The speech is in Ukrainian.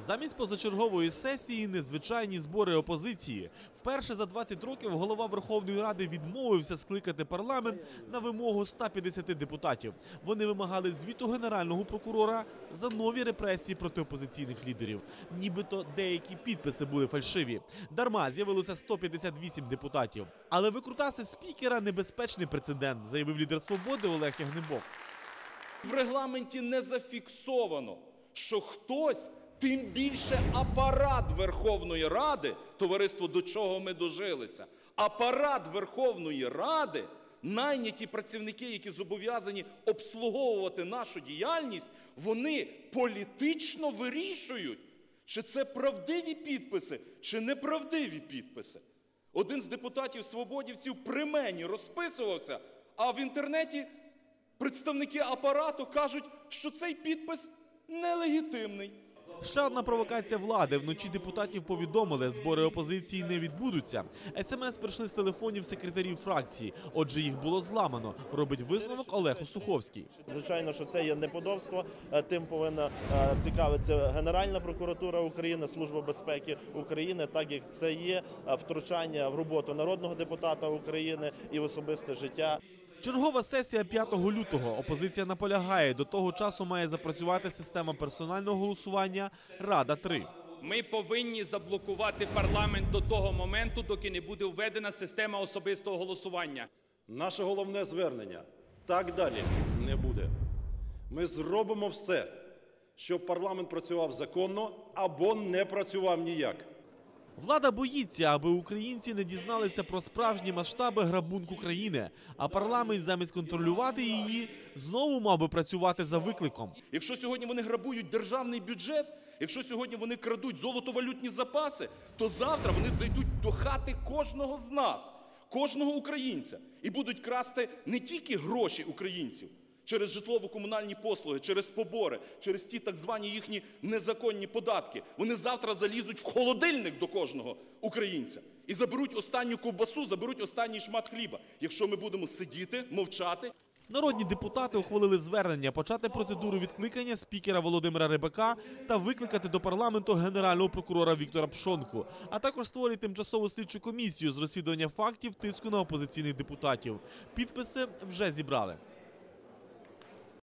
Замість позачергової сесії незвичайні збори опозиції. Вперше за 20 років голова Верховної Ради відмовився скликати парламент на вимогу 150 депутатів. Вони вимагали звіту генерального прокурора за нові репресії проти опозиційних лідерів. Нібито деякі підписи були фальшиві. Дарма з'явилося 158 депутатів. Але викрутаси спікера небезпечний прецедент, заявив лідер свободи Олег Ягнебок. В регламенті не зафіксовано, що хтось, тим більше апарат Верховної Ради, товариство, до чого ми дожилися, апарат Верховної Ради, найняті працівники, які зобов'язані обслуговувати нашу діяльність, вони політично вирішують, чи це правдиві підписи, чи неправдиві підписи. Один з депутатів свободівців при мені розписувався, а в інтернеті представники апарату кажуть, що цей підпис нелегітимний. Ще одна провокація влади. Вночі депутатів повідомили, збори опозиції не відбудуться. СМС прийшли з телефонів секретарів фракції. Отже, їх було зламано. Робить висновок Олег Осуховський. Звичайно, що це є неподобство. Е, Тим повинна е, цікавитися Генеральна прокуратура України, Служба безпеки України, так як це є е, втручання в роботу народного депутата України і в особисте життя. Чергова сесія 5 лютого. Опозиція наполягає. До того часу має запрацювати система персонального голосування Рада 3 Ми повинні заблокувати парламент до того моменту, доки не буде введена система особистого голосування. Наше головне звернення так далі не буде. Ми зробимо все, щоб парламент працював законно або не працював ніяк. Влада боїться, аби українці не дізналися про справжні масштаби грабунку країни. А парламент замість контролювати її знову мав би працювати за викликом. Якщо сьогодні вони грабують державний бюджет, якщо сьогодні вони крадуть золотовалютні запаси, то завтра вони зайдуть до хати кожного з нас, кожного українця, і будуть красти не тільки гроші українців через житлово-комунальні послуги, через побори, через ті так звані їхні незаконні податки. Вони завтра залізуть в холодильник до кожного українця і заберуть останню ковбасу, заберуть останній шмат хліба. Якщо ми будемо сидіти, мовчати. Народні депутати ухвалили звернення почати процедуру відкликання спікера Володимира Рибака та викликати до парламенту генерального прокурора Віктора Пшонку, а також створити тимчасову слідчу комісію з розслідування фактів тиску на опозиційних депутатів. Підписи вже зібрали.